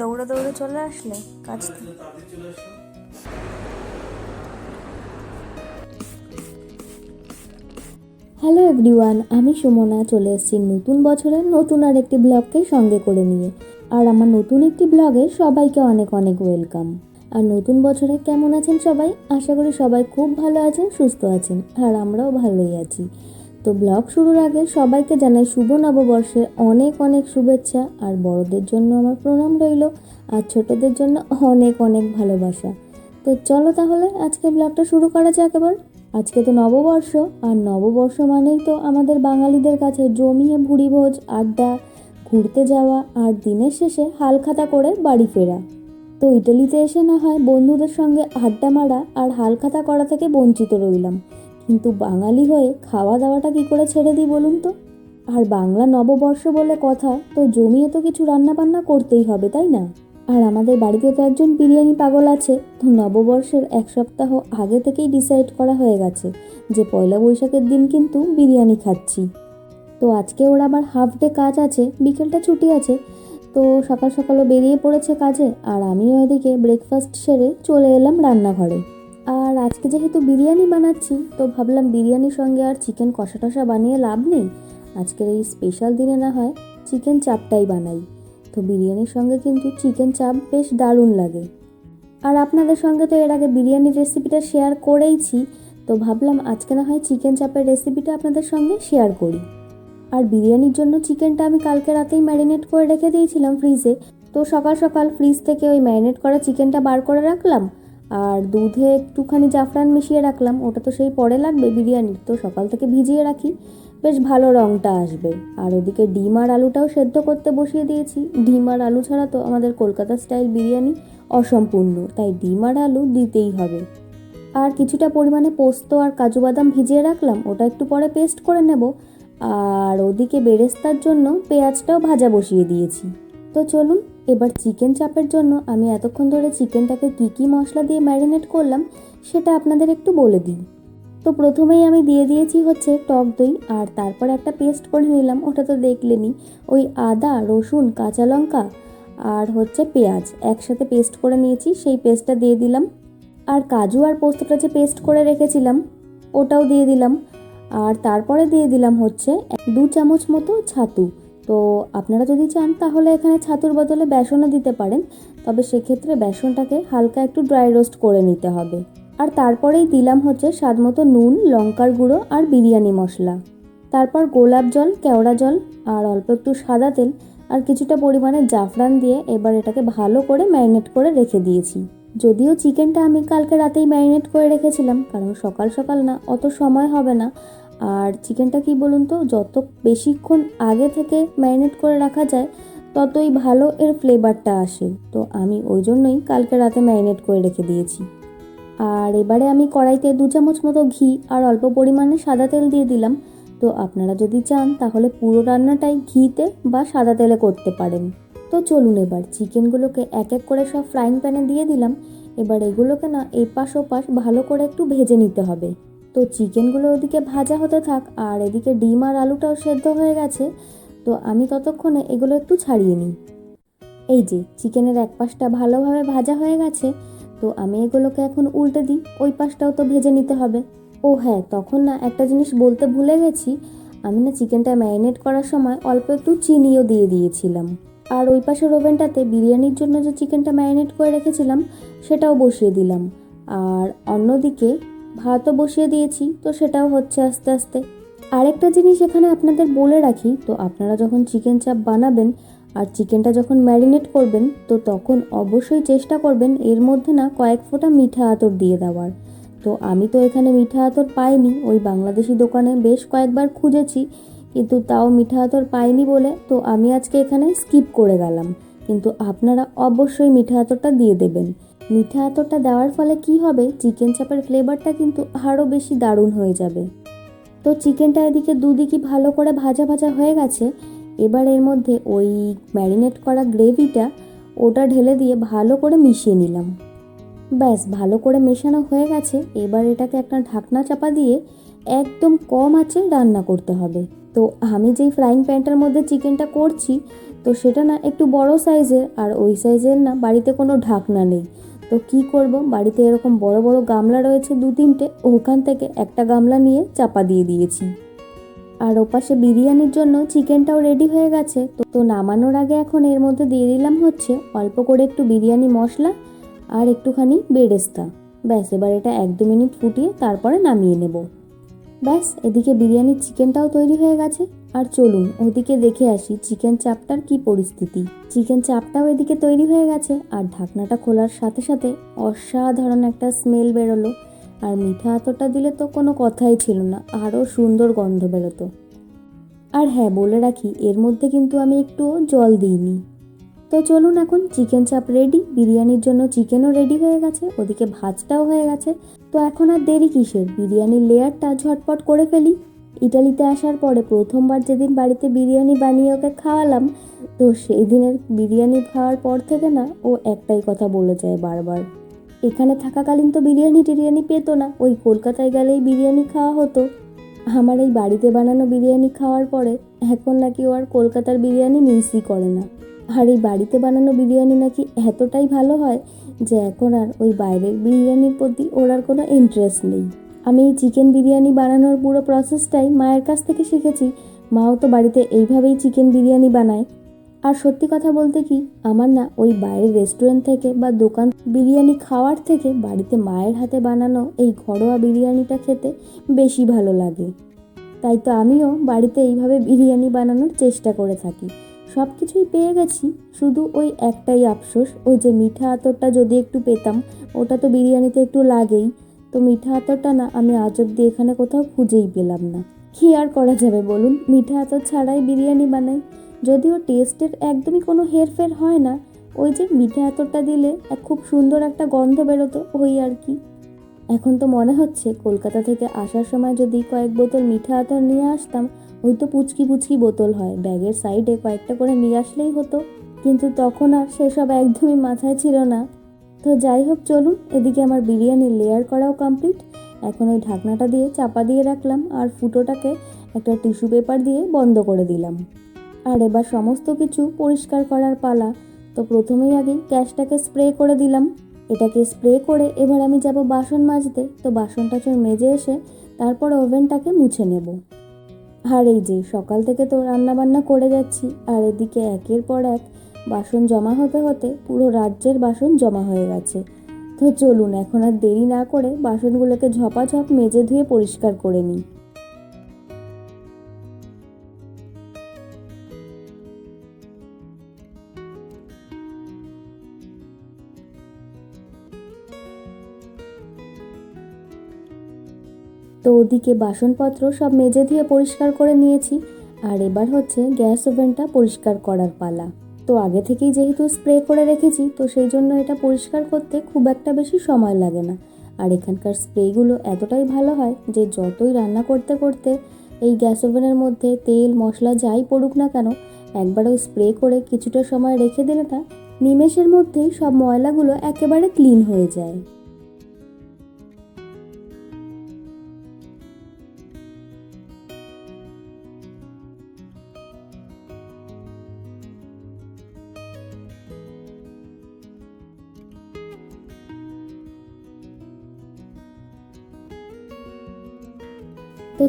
দৌড়ে দৌড়ে চলে আসলে কাজ হ্যালো এভরিওয়ান, আমি সুমনা, চলে এসেছি নতুন বছরের নতুন আর একটি ব্লগকে সঙ্গে করে নিয়ে। আর আমার নতুন একটি ব্লগে সবাইকে অনেক অনেক ওয়েলকাম। আর নতুন বছরে কেমন আছেন সবাই? আশা করি সবাই খুব ভালো আছেন, সুস্থ আছেন, আর আমরাও ভালোই আছি। তো ব্লগ শুরুর আগে সবাইকে জানাই শুভ নববর্ষের অনেক অনেক শুভেচ্ছা, আর বড়দের জন্য আমার প্রণাম রইল, আর ছোটদের জন্য অনেক অনেক ভালোবাসা। তো চলো তাহলে আজকে ব্লগটা শুরু করা যাক এবার। আজকে তো নববর্ষ, আর নববর্ষ মানেই তো আমাদের বাঙালিদের কাছে জমিয়ে ভুড়িভোজ, আড্ডা, ঘুরতে যাওয়া, আর দিনের শেষে হালখাতা করে বাড়ি ফেরা। তো ইটালিতে এসে না হয় বন্ধুদের সঙ্গে আড্ডা মারা আর হালখাতা করা থেকে বঞ্চিত রইলাম। কিন্তু বাঙালি হয়ে খাওয়া দাওয়াটা কি করে ছেড়ে দিই বলুন তো? আর বাংলা নববর্ষ বলে কথা, তো জমিয়ে তো কিছু রান্না বান্না করতেই হবে, তাই না? আর আমাদের বাড়িতে তো একজন বিরিয়ানি পাগল আছে, তো নববর্ষের এক সপ্তাহ আগে থেকেই ডিসাইড করা হয়ে গেছে যে পয়লা বৈশাখের দিন কিন্তু বিরিয়ানি খাচ্ছি। তো আজকে ওর আবার হাফ ডে কাজ আছে, বিকেলটা ছুটি আছে, তো সকাল সকালও বেরিয়ে পড়েছে কাজে, আর আমিও এদিকে ব্রেকফাস্ট সেরে চলে এলাম রান্নাঘরে। আর আজকে যেহেতু বিরিয়ানি বানাচ্ছি, তো ভাবলাম বিরিয়ানির সঙ্গে আর চিকেন কষা টষা বানিয়ে লাভ নেই। আজকের এই স্পেশাল দিনে না হয় চিকেন চাপটাই বানাই। তো বিরিয়ানির সঙ্গে কিন্তু চিকেন চাপ বেশ দারুণ লাগে। আর আপনাদের সঙ্গে তো এর আগে বিরিয়ানির রেসিপিটা শেয়ার করেইছি, তো ভাবলাম আজকে না হয় চিকেন চাপের রেসিপিটা আপনাদের সঙ্গে শেয়ার করি। আর বিরিয়ানির জন্য চিকেনটা আমি কালকে রাতেই ম্যারিনেট করে রেখে দিয়েছিলাম ফ্রিজে তো সকাল সকাল ফ্রিজ থেকে ওই ম্যারিনেট করা চিকেনটা বার করে রাখলাম আর দুধে একটুখানি জাফরান মিশিয়ে রাখলাম, ওটা তো সেই পরে লাগবে, বিরিয়ানির তো সকাল থেকে ভিজিয়ে রাখি। বেশ ভালো রঙটা আসবে। আর ওদিকে ডিম আর আলুটাও সেদ্ধ করতে বসিয়ে দিয়েছি। ডিম আর আলু ছাড়া তো আমাদের কলকাতা স্টাইল বিরিয়ানি অসম্পূর্ণ, তাই ডিম আর আলু দিতেই হবে। আর কিছুটা পরিমাণে পোস্ত আর কাজু বাদাম ভিজিয়ে রাখলাম, ওটা একটু পরে পেস্ট করে নেব। আর ওদিকে বেরেস্তার জন্য পেঁয়াজটাও ভাজা বসিয়ে দিয়েছি। তো চলুন এবার চিকেন চাপের জন্য আমি এতক্ষণ ধরে চিকেনটাকে কী কী মশলা দিয়ে ম্যারিনেট করলাম, সেটা আপনাদের একটু বলে দিই। তো প্রথমেই আমি দিয়ে দিয়েছি হচ্ছে টক দই, আর তারপর একটা পেস্ট করে নিলাম, ওটা তো দেখলেনি ওই আদা, রসুন, কাঁচা লঙ্কা আর হচ্ছে পেঁয়াজ একসাথে পেস্ট করে নিয়েছি, সেই পেস্টটা দিয়ে দিলাম। আর কাজু আর পোস্তটা যে পেস্ট করে রেখেছিলাম, ওটাও দিয়ে দিলাম। আর তারপরে দিয়ে দিলাম হচ্ছে দু চামচ মতো ছাতু। তো আপনারা যদি চান তাহলে এখানে ছাতুর বদলে বেসনও দিতে পারেন, তবে সেক্ষেত্রে বেসনটাকে হালকা একটু ড্রাই রোস্ট করে নিতে হবে। আর তারপরেই দিলাম হচ্ছে স্বাদ মতো নুন, লঙ্কার গুঁড়ো আর বিরিয়ানি মশলা। তারপর গোলাপ জল, কেওড়া জল আর অল্প একটু সাদা তেল আর কিছুটা পরিমাণে জাফরান দিয়ে এবার এটাকে ভালো করে ম্যারিনেট করে রেখে দিয়েছি। যদিও চিকেনটা আমি কালকে রাতেই ম্যারিনেট করে রেখেছিলাম, কারণ সকাল সকাল না, অত সময় হবে না। আর চিকেনটা কি বলুন তো, যত বেশিক্ষণ আগে থেকে ম্যারিনেট করে রাখা যায়, ততই ভালো এর ফ্লেভারটা আসে। তো আমি ওই জন্যই কালকে রাতে ম্যারিনেট করে রেখে দিয়েছি। আর এবারে আমি কড়াইতে দু চামচ মতো ঘি আর অল্প পরিমাণে সাদা তেল দিয়ে দিলাম। তো আপনারা যদি চান, তাহলে পুরো রান্নাটাই ঘিতে বা সাদা তেলে করতে পারেন। তো চলুন এবার, চিকেনগুলোকে এক এক করে সব ফ্রাইং প্যানে দিয়ে দিলাম। এবার এগুলোকে না, এপাশ ওপাশ ভালো করে একটু ভেজে নিতে হবে। তো চিকেনগুলো ওদিকে ভাজা হতে থাক, আর এদিকে ডিম আর আলুটাও সেদ্ধ হয়ে গেছে, তো আমি ততক্ষণে এগুলো একটু ছাড়িয়ে নিই। এই যে, চিকেনের এক পাশটা ভালোভাবে ভাজা হয়ে গেছে, তো আমি এগুলোকে এখন উল্টে দিই, ওই পাশটাও তো ভেজে নিতে হবে। ও হ্যাঁ তখন না একটা জিনিস বলতে ভুলে গেছি, আমি না চিকেনটা ম্যারিনেট করার সময় অল্প একটু চিনিও দিয়ে দিয়েছিলাম। আর ওই পাশের ওভেনটাতে বিরিয়ানির জন্য যে চিকেনটা ম্যারিনেট করে রেখেছিলাম, সেটাও বসিয়ে দিলাম। আর অন্যদিকে ভাতও বসিয়ে দিয়েছি, তো সেটাও হচ্ছে আস্তে আস্তে। আরেকটা জিনিস এখানে আপনাদের বলে রাখি, তো আপনারা যখন চিকেন চাপ বানাবেন আর চিকেনটা যখন ম্যারিনেট করবেন, তো তখন অবশ্যই চেষ্টা করবেন এর মধ্যে না কয়েক ফোঁটা মিঠা আতর দিয়ে দেওয়ার। তো আমি তো এখানে মিঠা আতর পাইনি, ওই বাংলাদেশি দোকানে বেশ কয়েকবার খুঁজেছি, কিন্তু তাও মিঠা আতর পাইনি বলে, তো আমি আজকে এখানে স্কিপ করে গেলাম। কিন্তু আপনারা অবশ্যই মিঠা আতরটা দিয়ে দেবেন। মিঠা আতরটা দেওয়ার ফলে কি হবে? চিকেন চাপের ফ্লেভারটা কিন্তু আরও বেশি দারুণ হয়ে যাবে। তো চিকেনটা এদিকে দুদিকই ভালো করে ভাজা ভাজা হয়ে গেছে। এবার এর মধ্যে ওই ম্যারিনেট করা গ্রেভিটা ওটা ঢেলে দিয়ে ভালো করে মিশিয়ে নিলাম। ব্যাস, ভালো করে মেশানো হয়ে গেছে। এবার এটাকে একটা ঢাকনা চাপা দিয়ে একদম কম আঁচে রান্না করতে হবে। তো আমি যেই ফ্রাইং প্যানটার মধ্যে চিকেনটা করছি, তো সেটা না একটু বড় সাইজের আর ওই সাইজের না বাড়িতে কোনো ঢাকনা নেই। তো কি করব? বাড়িতে এরকম বড় বড় গামলা রয়েছে দু তিনটে, ওখান থেকে একটা গামলা নিয়ে চাপা দিয়ে দিয়েছি। আর ওপাশে বিরিয়ানির জন্য চিকেনটাও রেডি হয়ে গেছে। তো নামানোর আগে এখন এর মধ্যে দিয়ে দিলাম হচ্ছে অল্প করে একটু বিরিয়ানি মশলা আর একটুখানি বেরেস্তা। ব্যাস, এবার এটা এক দু মিনিট ফুটিয়ে তারপরে নামিয়ে নেব। ব্যাস, এদিকে বিরিয়ানির চিকেনটাও তৈরি হয়ে গেছে। আর চলুন ওদিকে দেখে আসি চিকেন চাপটার কি পরিস্থিতি। চিকেন চাপটাও এদিকে তৈরি হয়ে গেছে আর ঢাকনাটা খোলার সাথে সাথে অসাধারণ একটা স্মেল বেরোলো। আর মিঠা আতরটা দিলে তো কোনো কথাই ছিল না, আরও সুন্দর গন্ধ বেরোতো। আর হ্যাঁ বলে রাখি, এর মধ্যে কিন্তু আমি একটুও জল দিইনি। তো চলুন এখন চিকেন চাপ রেডি বিরিয়ানির জন্য চিকেনও রেডি হয়ে গেছে, ওদিকে ভাজটাও হয়ে গেছে। তো এখন আর দেরি কিসের? বিরিয়ানির লেয়ারটা ঝটপট করে ফেলি। ইটালিতে আসার পরে প্রথমবার যেদিন বাড়িতে বিরিয়ানি বানিয়ে ওকে খাওয়ালাম, তো সেই দিনের বিরিয়ানি খাওয়ার পর থেকে না ও একটাই কথা বলে যায় বারবার। এখানে থাকাকালীন তো বিরিয়ানি টিরিয়ানি পেতো না, ওই কলকাতায় গেলেই বিরিয়ানি খাওয়া হতো। আমার এই বাড়িতে বানানো বিরিয়ানি খাওয়ার পরে এখন নাকি ও আর কলকাতার বিরিয়ানি মিসই করে না। আর এই বাড়িতে বানানো বিরিয়ানি নাকি এতটাই ভালো হয় যে এখন আর ওই বাইরের বিরিয়ানির প্রতি ওর আর কোনো ইন্টারেস্ট নেই। আমি এই চিকেন বিরিয়ানি বানানোর পুরো প্রসেসটাই মায়ের কাছ থেকে শিখেছি। মাও তো বাড়িতে এইভাবেই চিকেন বিরিয়ানি বানায়। আর সত্যি কথা বলতে কি, আমার না ওই বাইরের রেস্টুরেন্ট থেকে বা দোকান বিরিয়ানি খাওয়ার থেকে বাড়িতে মায়ের হাতে বানানো এই ঘরোয়া বিরিয়ানিটা খেতে বেশি ভালো লাগে। তাই তো আমিও বাড়িতে এইভাবে বিরিয়ানি বানানোর চেষ্টা করে থাকি। সব কিছুই পেয়ে গেছি, শুধু ওই একটাই আফসোস, ওই যে মিঠা আতরটা যদি একটু পেতাম, ওটা তো বিরিয়ানিতে একটু লাগেই। তো মিঠা আতরটা না আমি আজ অব্দি এখানে কোথাও খুঁজেই পেলাম না। কি আর করা যাবে বলুন? মিঠা আতর ছাড়াই বিরিয়ানি বানাই। যদিও টেস্টের একদমই কোনো হেরফের হয় না, ওই যে মিঠা আতরটা দিলে এক খুব সুন্দর একটা গন্ধ বেরোতো, ওই আর কি। এখন তো মনে হচ্ছে কলকাতা থেকে আসার সময় যদি কয়েক বোতল মিঠা আতর নিয়ে আসতাম, ওই তো পুচকি পুচকি বোতল হয়, ব্যাগের সাইডে কয়েকটা করে নিয়ে আসলেই হতো। কিন্তু তখন আর সেসব একদমই মাথায় ছিল না। তো যাই হোক, চলুন। এদিকে আমার বিরিয়ানির লেয়ার করাও কমপ্লিট এখন ওই ঢাকনাটা দিয়ে চাপা দিয়ে রাখলাম আর ফুটোটাকে একটা টিস্যু পেপার দিয়ে বন্ধ করে দিলাম। আর এবার সমস্ত কিছু পরিষ্কার করার পালা। তো প্রথমেই আগে গ্যাসটাকে স্প্রে করে দিলাম। এটাকে স্প্রে করে এবার আমি যাব বাসন মাজতে। তো বাসনটা চোর মেজে এসে তারপর ওভেনটাকে মুছে নেব। আর এই যে সকাল থেকে তো রান্নাবান্না করে যাচ্ছি। আর এদিকে একের পর এক বাসন জমা হতে হতে পুরো রাজ্যের বাসন জমা হয়ে গেছে। তো চলুন, এখন আর দেরি না করে বাসনগুলোকে ঝপাঝপ মেজে ধুয়ে পরিষ্কার করে নিই। তো ওদিকে বাসনপত্র সব মেজে দিয়ে পরিষ্কার করে নিয়েছি, আর এবার হচ্ছে গ্যাস ওভেনটা পরিষ্কার করার পালা। তো আগে থেকেই যেহেতু স্প্রে করে রেখেছি, তো সেই জন্য এটা পরিষ্কার করতে খুব একটা বেশি সময় লাগে না। আর এখানকার স্প্রেগুলো এতটাই ভালো হয় যে যতই রান্না করতে করতে এই গ্যাস ওভেনের মধ্যে তেল, মশলা যাই পড়ুক না কেন একবার ওই স্প্রে করে কিছুটা সময় রেখে দিলে না নিমেষের মধ্যেই সব ময়লাগুলো একেবারে ক্লিন হয়ে যায়।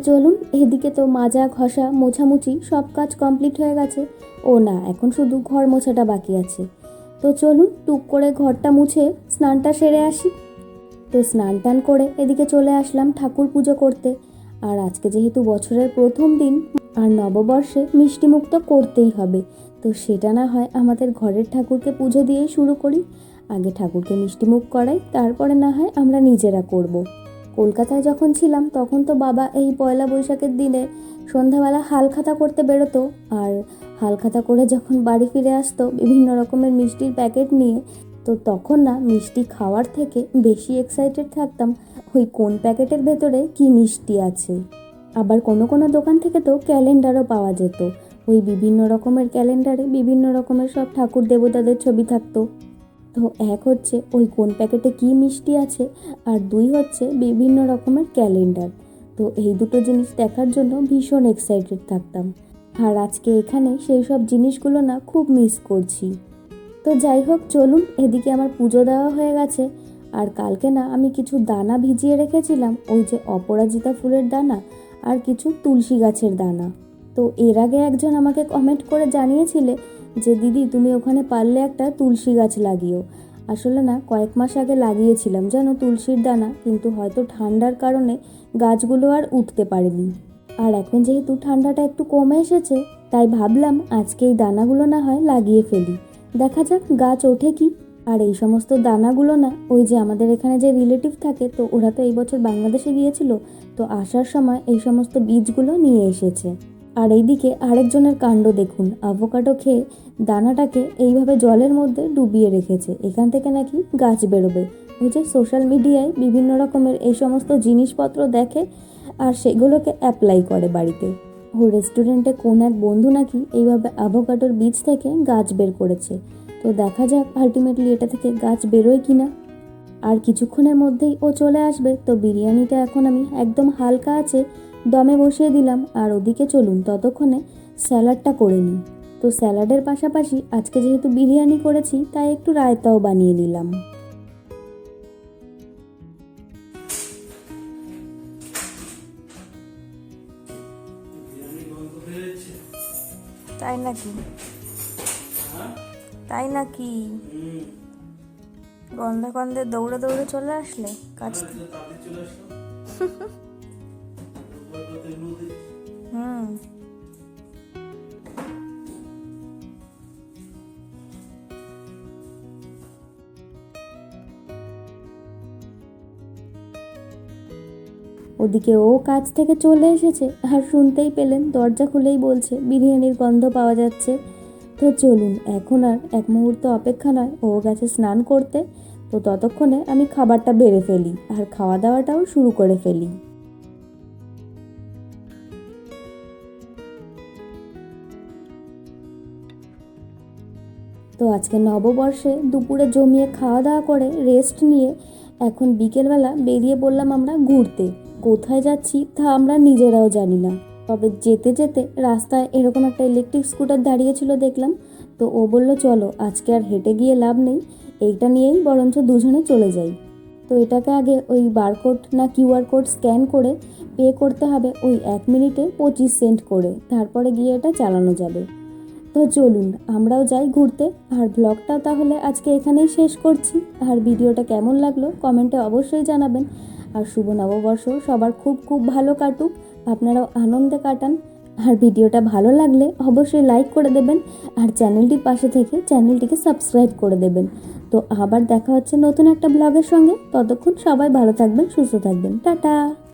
চলুন, এদিকে তো মাজা, ঘষা, মোছামুছি সব কাজ কমপ্লিট হয়ে গেছে। ও না, এখন শুধু ঘর মোছাটা বাকি আছে। তো চলুন, টুক করে ঘরটা মুছে স্নানটা সেরে আসি। তো স্নান টান করে এদিকে চলে আসলাম ঠাকুর পুজো করতে। আর আজকে যেহেতু বছরের প্রথম দিন, আর নববর্ষে মিষ্টি মুখ তো করতেই হবে। তো সেটা না হয় আমাদের ঘরের ঠাকুরকে পুজো দিয়েই শুরু করি। আগে ঠাকুরকে মিষ্টিমুখ করাই, তারপরে না হয় আমরা নিজেরা করব। কলকাতায় যখন ছিলাম, তখন তো বাবা এই পয়লা বৈশাখের দিনে সন্ধ্যাবেলা হালখাতা করতে বেরোতো। আর হালখাতা করে যখন বাড়ি ফিরে আসতো বিভিন্ন রকমের মিষ্টির প্যাকেট নিয়ে, তো তখন না মিষ্টি খাওয়ার থেকে বেশি এক্সাইটেড থাকতাম ওই কোন প্যাকেটের ভেতরে কি মিষ্টি আছে। আবার কোনো কোনো দোকান থেকে তো ক্যালেন্ডারও পাওয়া যেত। ওই বিভিন্ন রকমের ক্যালেন্ডারে বিভিন্ন রকমের সব ঠাকুর দেবতাদের ছবি থাকতো। তো এক হচ্ছে ওই কোন প্যাকেটে কি মিষ্টি আছে আর দুই হচ্ছে বিভিন্ন রকমের ক্যালেন্ডার। তো এই দুটো জিনিস দেখার জন্য ভীষণ এক্সাইটেড থাকতাম। আর আজকে এখানে সেই সব জিনিসগুলো না খুব মিস করছি। তো যাই হোক, চলুন এদিকে আমার পুজো দেওয়া হয়ে গেছে। আর কালকে না আমি কিছু দানা ভিজিয়ে রেখেছিলাম, ওই যে অপরাজিতা ফুলের দানা আর কিছু তুলসী গাছের দানা। তো এর আগে একজন আমাকে কমেন্ট করে জানিয়েছিলে যে দিদি, তুমি ওখানে পারলে একটা তুলসী গাছ লাগিও। আসলে না, কয়েক মাস আগে লাগিয়েছিলাম জানো তুলসীর দানা, কিন্তু হয়তো ঠান্ডার কারণে গাছগুলো আর উঠতে পারেনি। আর এখন যেহেতু ঠান্ডাটা একটু কমে এসেছে, তাই ভাবলাম আজকে এই দানাগুলো না হয় লাগিয়ে ফেলি। দেখা যাক গাছ ওঠে কি। আর এই সমস্ত দানাগুলো না, ওই যে আমাদের এখানে যে রিলেটিভ থাকে, তো ওরা তো এই বছর বাংলাদেশে গিয়েছিল, তো আসার সময় এই সমস্ত বীজগুলো নিয়ে এসেছে। আর এইদিকে আরেকজনের কাণ্ড দেখুন। আভোকাডো খেয়ে দানাটাকে এইভাবে জলের মধ্যে ডুবিয়ে রেখেছে। এখান থেকে নাকি গাছ বেরোবে। ওই যে সোশ্যাল মিডিয়ায় বিভিন্ন রকমের এই সমস্ত জিনিসপত্র দেখে আর সেগুলোকে অ্যাপ্লাই করে বাড়িতে। ও রেস্টুরেন্টে কোন এক বন্ধু নাকি এইভাবে আভোকাডোর বীজ থেকে গাছ বের করেছে। তো দেখা যাক আলটিমেটলি এটা থেকে গাছ বেরোয় কি না আর কিছুক্ষণের মধ্যেই ও চলে আসবে। তো বিরিয়ানিটা এখন আমি একদম হালকা আছে দমে বসিয়ে দিলাম, আর ওদিকে চলুন, ততক্ষণে স্যালাডটা করে নিই। তো স্যালাডের পাশাপাশি আজকে যেহেতু বিরিয়ানি করেছি, তাই একটু রায়তাও বানিয়ে নিলাম। তাই নাকি? তাই নাকি? গন্ধে গন্ধে দৌড়ে দৌড়ে চলে আসলে কাজ হুম ওদিকে ও কাজ থেকে চলে এসেছে আর শুনতেই পেলেন, দরজা খুলেই বলছে, বিরিয়ানির গন্ধ পাওয়া যাচ্ছে। তো চলুন, এখন আর এক মুহূর্ত অপেক্ষা নয়, ও গেছে স্নান করতে। তো ততক্ষণে আমি খাবারটা বেড়ে ফেলি আর খাওয়া দাওয়াটাও শুরু করে ফেলি। তো আজকে নববর্ষে দুপুরে জমিয়ে খাওয়া দাওয়া করে রেস্ট নিয়ে এখন বিকেলবেলা বেরিয়ে পড়লাম আমরা ঘুরতে। কোথায় যাচ্ছি তা আমরা নিজেরাও জানি না। তবে যেতে যেতে রাস্তায় এরকম একটা ইলেকট্রিক স্কুটার দাঁড়িয়েছিল দেখলাম। তো ও বলল, চলো, আজকে আর হেঁটে গিয়ে লাভ নেই। এইটা নিয়েই বরঞ্চ দুজনে চলে যাই। তো এটাকে আগে ওই বারকোড না কিউআর কোড স্ক্যান করে পে করতে হবে ওই এক মিনিটে পঁচিশ সেন্ট করে। তারপরে গিয়ে এটা চালানো যাবে। তো চলুন, আমরাও যাই ঘুরতে। আর ব্লগটা তাহলে আজকে এখানেই শেষ করছি। আর ভিডিওটা কেমন লাগল কমেন্টে অবশ্যই জানাবেন। আর শুভ নববর্ষ, সবার খুব খুব ভালো কাটুক, আপনারাও আনন্দে কাটান। আর ভিডিওটা ভালো লাগলে অবশ্যই লাইক করে দেবেন। আর চ্যানেলটির পাশে থেকে চ্যানেলটিকে সাবস্ক্রাইব করে দেবেন। তো আবার দেখা হচ্ছে নতুন একটা ব্লগের সঙ্গে। ততক্ষণ সবাই ভালো থাকবেন, সুস্থ থাকবেন। টাটা!